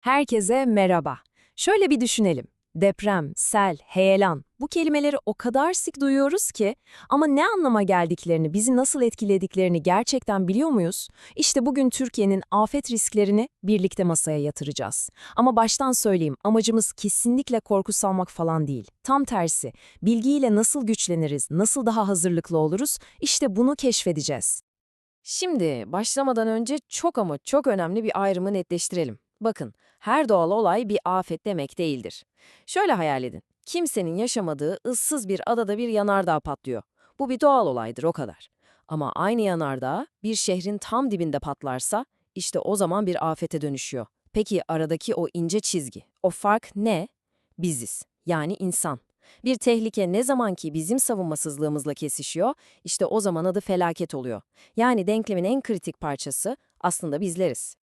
Herkese merhaba. Şöyle bir düşünelim. Deprem, sel, heyelan bu kelimeleri o kadar sık duyuyoruz ki ama ne anlama geldiklerini, bizi nasıl etkilediklerini gerçekten biliyor muyuz? İşte bugün Türkiye'nin afet risklerini birlikte masaya yatıracağız. Ama baştan söyleyeyim, amacımız kesinlikle korku salmak falan değil. Tam tersi, bilgiyle nasıl güçleniriz, nasıl daha hazırlıklı oluruz, işte bunu keşfedeceğiz. Şimdi başlamadan önce çok ama çok önemli bir ayrımı netleştirelim. Bakın, her doğal olay bir afet demek değildir. Şöyle hayal edin. Kimsenin yaşamadığı ıssız bir adada bir yanardağ patlıyor. Bu bir doğal olaydır o kadar. Ama aynı yanardağ bir şehrin tam dibinde patlarsa işte o zaman bir afete dönüşüyor. Peki aradaki o ince çizgi, o fark ne? Biziz, yani insan. Bir tehlike ne zaman ki bizim savunmasızlığımızla kesişiyor, işte o zaman adı felaket oluyor. Yani denklemin en kritik parçası aslında bizleriz.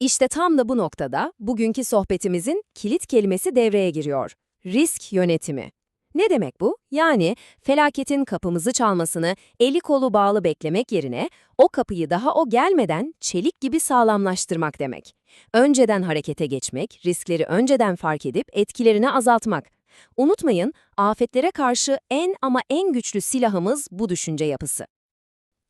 İşte tam da bu noktada bugünkü sohbetimizin kilit kelimesi devreye giriyor. Risk yönetimi. Ne demek bu? Yani felaketin kapımızı çalmasını eli kolu bağlı beklemek yerine o kapıyı daha o gelmeden çelik gibi sağlamlaştırmak demek. Önceden harekete geçmek, riskleri önceden fark edip etkilerini azaltmak. Unutmayın, afetlere karşı en ama en güçlü silahımız bu düşünce yapısı.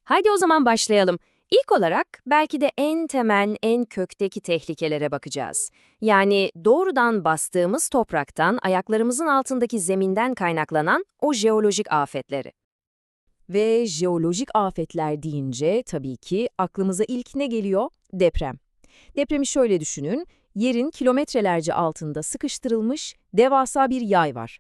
Haydi o zaman başlayalım. İlk olarak belki de en temel, en kökteki tehlikelere bakacağız. Yani doğrudan bastığımız topraktan, ayaklarımızın altındaki zeminden kaynaklanan o jeolojik afetleri. Ve jeolojik afetler deyince tabii ki aklımıza ilk ne geliyor? Deprem. Depremi şöyle düşünün, yerin kilometrelerce altında sıkıştırılmış devasa bir yay var.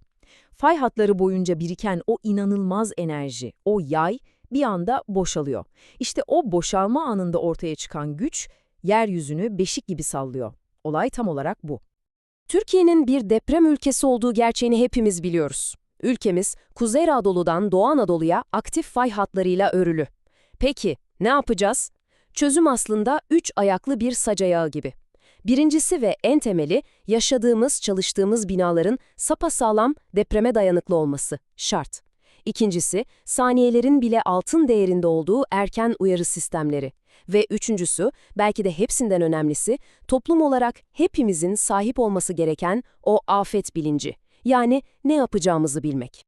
Fay hatları boyunca biriken o inanılmaz enerji, o yay bir anda boşalıyor. İşte o boşalma anında ortaya çıkan güç, yeryüzünü beşik gibi sallıyor. Olay tam olarak bu. Türkiye'nin bir deprem ülkesi olduğu gerçeğini hepimiz biliyoruz. Ülkemiz, Kuzey Anadolu'dan Doğu Anadolu'ya aktif fay hatlarıyla örülü. Peki, ne yapacağız? Çözüm aslında üç ayaklı bir sac ayağı gibi. Birincisi ve en temeli, yaşadığımız, çalıştığımız binaların sapasağlam, depreme dayanıklı olması. Şart. İkincisi, saniyelerin bile altın değerinde olduğu erken uyarı sistemleri. Ve üçüncüsü, belki de hepsinden önemlisi, toplum olarak hepimizin sahip olması gereken o afet bilinci. Yani ne yapacağımızı bilmek.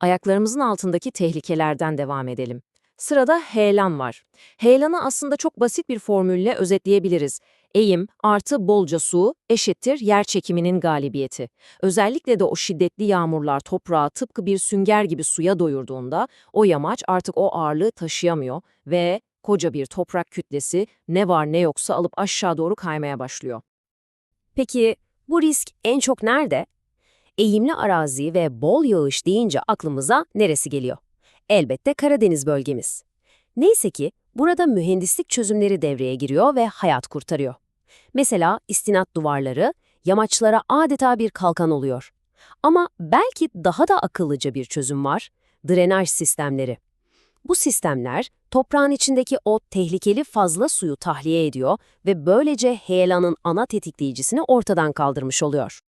Ayaklarımızın altındaki tehlikelerden devam edelim. Sırada heyelan var. Heyelanı aslında çok basit bir formülle özetleyebiliriz. Eğim artı bolca su eşittir yer çekiminin galibiyeti. Özellikle de o şiddetli yağmurlar toprağı tıpkı bir sünger gibi suya doyurduğunda o yamaç artık o ağırlığı taşıyamıyor ve koca bir toprak kütlesi ne var ne yoksa alıp aşağı doğru kaymaya başlıyor. Peki bu risk en çok nerede? Eğimli arazi ve bol yağış deyince aklımıza neresi geliyor? Elbette Karadeniz bölgemiz. Neyse ki burada mühendislik çözümleri devreye giriyor ve hayat kurtarıyor. Mesela istinat duvarları yamaçlara adeta bir kalkan oluyor. Ama belki daha da akıllıca bir çözüm var, drenaj sistemleri. Bu sistemler toprağın içindeki o tehlikeli fazla suyu tahliye ediyor ve böylece heyelanın ana tetikleyicisini ortadan kaldırmış oluyor.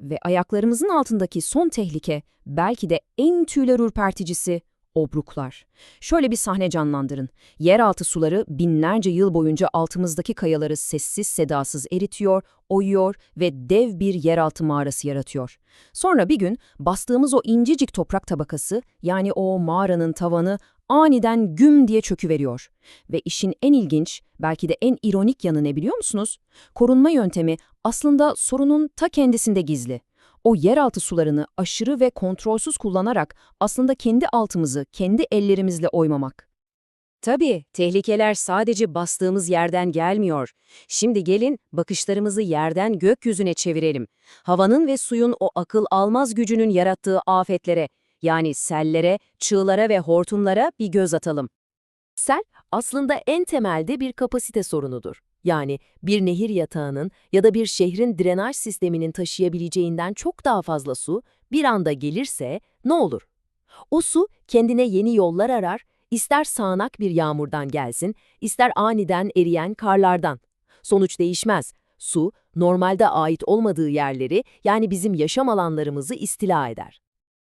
Ve ayaklarımızın altındaki son tehlike belki de en tüyler ürperticisi obruklar. Şöyle bir sahne canlandırın. Yeraltı suları binlerce yıl boyunca altımızdaki kayaları sessiz sedasız eritiyor, oyuyor ve dev bir yeraltı mağarası yaratıyor. Sonra bir gün bastığımız o incecik toprak tabakası yani o mağaranın tavanı aniden güm diye çöküveriyor. Ve işin en ilginç, belki de en ironik yanı ne biliyor musunuz? Korunma yöntemi aslında sorunun ta kendisinde gizli o yeraltı sularını aşırı ve kontrolsüz kullanarak aslında kendi altımızı kendi ellerimizle oymamak. Tabii, tehlikeler sadece bastığımız yerden gelmiyor. Şimdi gelin bakışlarımızı yerden gökyüzüne çevirelim. Havanın ve suyun o akıl almaz gücünün yarattığı afetlere, yani sellere, çığlara ve hortumlara bir göz atalım. Sel aslında en temelde bir kapasite sorunudur. Yani bir nehir yatağının ya da bir şehrin drenaj sisteminin taşıyabileceğinden çok daha fazla su bir anda gelirse ne olur? O su kendine yeni yollar arar, ister sağanak bir yağmurdan gelsin, ister aniden eriyen karlardan. Sonuç değişmez. Su, normalde ait olmadığı yerleri yani bizim yaşam alanlarımızı istila eder.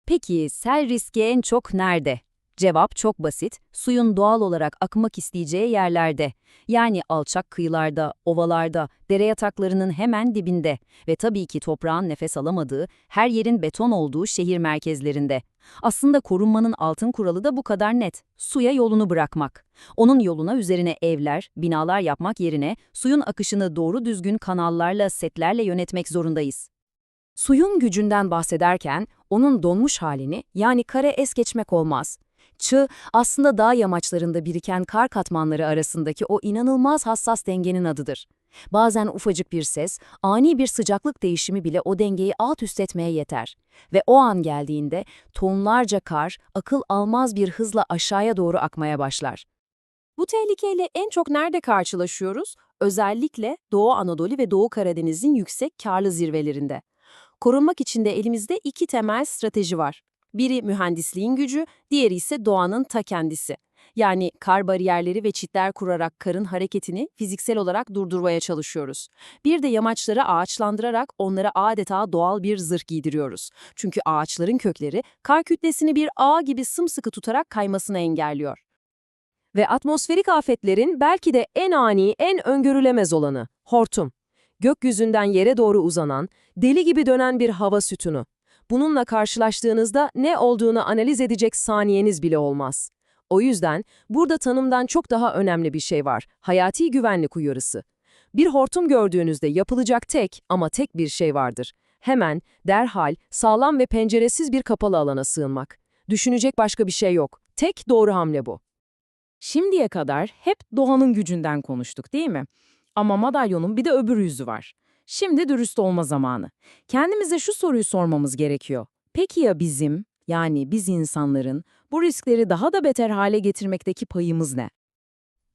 Peki sel riski en çok nerede? Cevap çok basit. Suyun doğal olarak akmak isteyeceği yerlerde. Yani alçak kıyılarda, ovalarda, dere yataklarının hemen dibinde ve tabii ki toprağın nefes alamadığı, her yerin beton olduğu şehir merkezlerinde. Aslında korunmanın altın kuralı da bu kadar net. Suya yolunu bırakmak. Onun yoluna üzerine evler, binalar yapmak yerine suyun akışını doğru düzgün kanallarla, setlerle yönetmek zorundayız. Suyun gücünden bahsederken onun donmuş halini yani kare es geçmek olmaz. Çığ aslında dağ yamaçlarında biriken kar katmanları arasındaki o inanılmaz hassas dengenin adıdır. Bazen ufacık bir ses, ani bir sıcaklık değişimi bile o dengeyi alt üst etmeye yeter. Ve o an geldiğinde tonlarca kar akıl almaz bir hızla aşağıya doğru akmaya başlar. Bu tehlikeyle en çok nerede karşılaşıyoruz? Özellikle Doğu Anadolu ve Doğu Karadeniz'in yüksek karlı zirvelerinde. Korunmak için de elimizde iki temel strateji var. Biri mühendisliğin gücü, diğeri ise doğanın ta kendisi. Yani kar bariyerleri ve çitler kurarak karın hareketini fiziksel olarak durdurmaya çalışıyoruz. Bir de yamaçları ağaçlandırarak onlara adeta doğal bir zırh giydiriyoruz. Çünkü ağaçların kökleri kar kütlesini bir ağ gibi sımsıkı tutarak kaymasını engelliyor. Ve atmosferik afetlerin belki de en ani, en öngörülemez olanı, hortum. Gökyüzünden yere doğru uzanan, deli gibi dönen bir hava sütunu. Bununla karşılaştığınızda ne olduğunu analiz edecek saniyeniz bile olmaz. O yüzden burada tanımdan çok daha önemli bir şey var, hayati güvenlik uyarısı. Bir hortum gördüğünüzde yapılacak tek ama tek bir şey vardır. Hemen, derhal, sağlam ve penceresiz bir kapalı alana sığınmak. Düşünecek başka bir şey yok. Tek doğru hamle bu. Şimdiye kadar hep doğanın gücünden konuştuk değil mi? Ama madalyonun bir de öbür yüzü var. Şimdi dürüst olma zamanı. Kendimize şu soruyu sormamız gerekiyor. Peki ya bizim, yani biz insanların bu riskleri daha da beter hale getirmekteki payımız ne?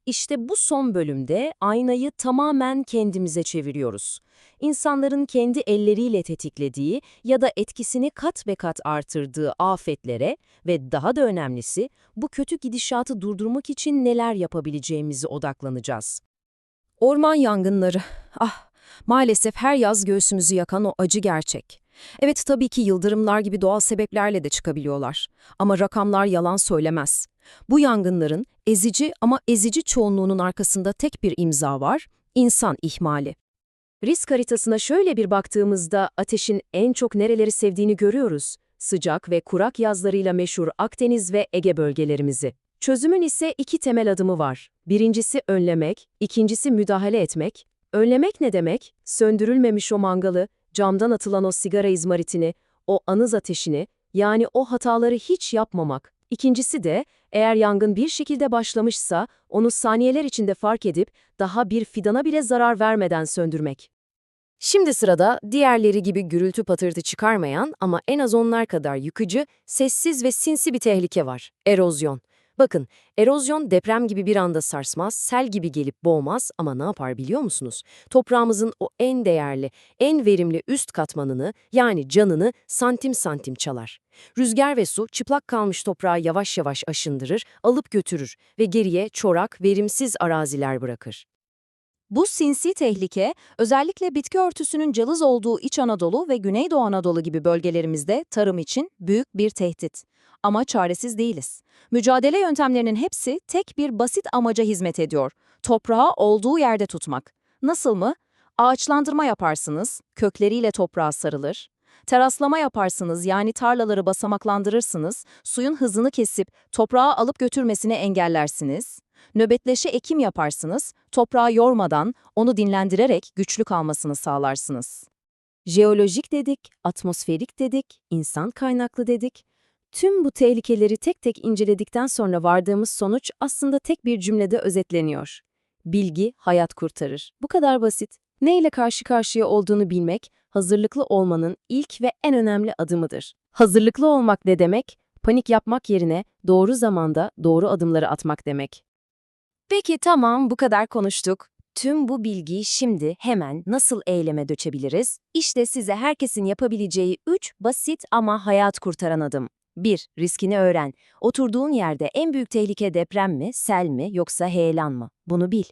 İşte bu son bölümde aynayı tamamen kendimize çeviriyoruz. İnsanların kendi elleriyle tetiklediği ya da etkisini kat be kat artırdığı afetlere ve daha da önemlisi bu kötü gidişatı durdurmak için neler yapabileceğimize odaklanacağız. Orman yangınları. Ah, maalesef her yaz göğsümüzü yakan o acı gerçek. Evet tabii ki yıldırımlar gibi doğal sebeplerle de çıkabiliyorlar. Ama rakamlar yalan söylemez. Bu yangınların ezici ama ezici çoğunluğunun arkasında tek bir imza var, insan ihmali. Risk haritasına şöyle bir baktığımızda ateşin en çok nereleri sevdiğini görüyoruz. Sıcak ve kurak yazlarıyla meşhur Akdeniz ve Ege bölgelerimizi. Çözümün ise iki temel adımı var. Birincisi önlemek, ikincisi müdahale etmek. Önlemek ne demek? Söndürülmemiş o mangalı, camdan atılan o sigara izmaritini, o anız ateşini, yani o hataları hiç yapmamak. İkincisi de, eğer yangın bir şekilde başlamışsa, onu saniyeler içinde fark edip, daha bir fidana bile zarar vermeden söndürmek. Şimdi sırada diğerleri gibi gürültü patırtı çıkarmayan ama en az onlar kadar yıkıcı, sessiz ve sinsi bir tehlike var. Erozyon. Bakın, erozyon deprem gibi bir anda sarsmaz, sel gibi gelip boğmaz ama ne yapar biliyor musunuz? Toprağımızın o en değerli, en verimli üst katmanını yani canını santim santim çalar. Rüzgar ve su çıplak kalmış toprağı yavaş yavaş aşındırır, alıp götürür ve geriye çorak, verimsiz araziler bırakır. Bu sinsi tehlike, özellikle bitki örtüsünün cılız olduğu İç Anadolu ve Güneydoğu Anadolu gibi bölgelerimizde tarım için büyük bir tehdit. Ama çaresiz değiliz. Mücadele yöntemlerinin hepsi tek bir basit amaca hizmet ediyor. Toprağı olduğu yerde tutmak. Nasıl mı? Ağaçlandırma yaparsınız, kökleriyle toprağa sarılır. Teraslama yaparsınız yani tarlaları basamaklandırırsınız, suyun hızını kesip toprağı alıp götürmesini engellersiniz. Nöbetleşe ekim yaparsınız, toprağı yormadan, onu dinlendirerek güçlü kalmasını sağlarsınız. Jeolojik dedik, atmosferik dedik, insan kaynaklı dedik. Tüm bu tehlikeleri tek tek inceledikten sonra vardığımız sonuç aslında tek bir cümlede özetleniyor. Bilgi hayat kurtarır. Bu kadar basit. Ne ile karşı karşıya olduğunu bilmek, hazırlıklı olmanın ilk ve en önemli adımıdır. Hazırlıklı olmak ne demek? Panik yapmak yerine doğru zamanda doğru adımları atmak demek. Peki tamam bu kadar konuştuk. Tüm bu bilgiyi şimdi hemen nasıl eyleme dökebiliriz? İşte size herkesin yapabileceği 3 basit ama hayat kurtaran adım. 1. Riskini öğren. Oturduğun yerde en büyük tehlike deprem mi, sel mi yoksa heyelan mı? Bunu bil.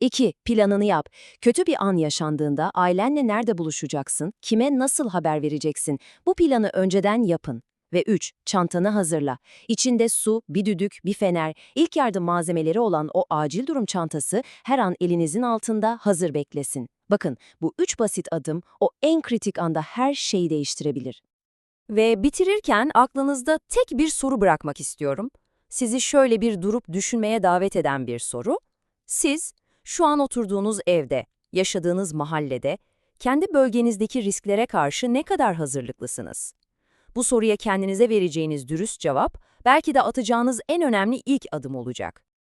2. Planını yap. Kötü bir an yaşandığında ailenle nerede buluşacaksın, kime nasıl haber vereceksin? Bu planı önceden yapın. Ve 3. Çantanı hazırla. İçinde su, bir düdük, bir fener, ilk yardım malzemeleri olan o acil durum çantası her an elinizin altında hazır beklesin. Bakın bu üç basit adım o en kritik anda her şeyi değiştirebilir. Ve bitirirken aklınızda tek bir soru bırakmak istiyorum. Sizi şöyle bir durup düşünmeye davet eden bir soru. Siz, şu an oturduğunuz evde, yaşadığınız mahallede, kendi bölgenizdeki risklere karşı ne kadar hazırlıklısınız? Bu soruya kendinize vereceğiniz dürüst cevap, belki de atacağınız en önemli ilk adım olacak.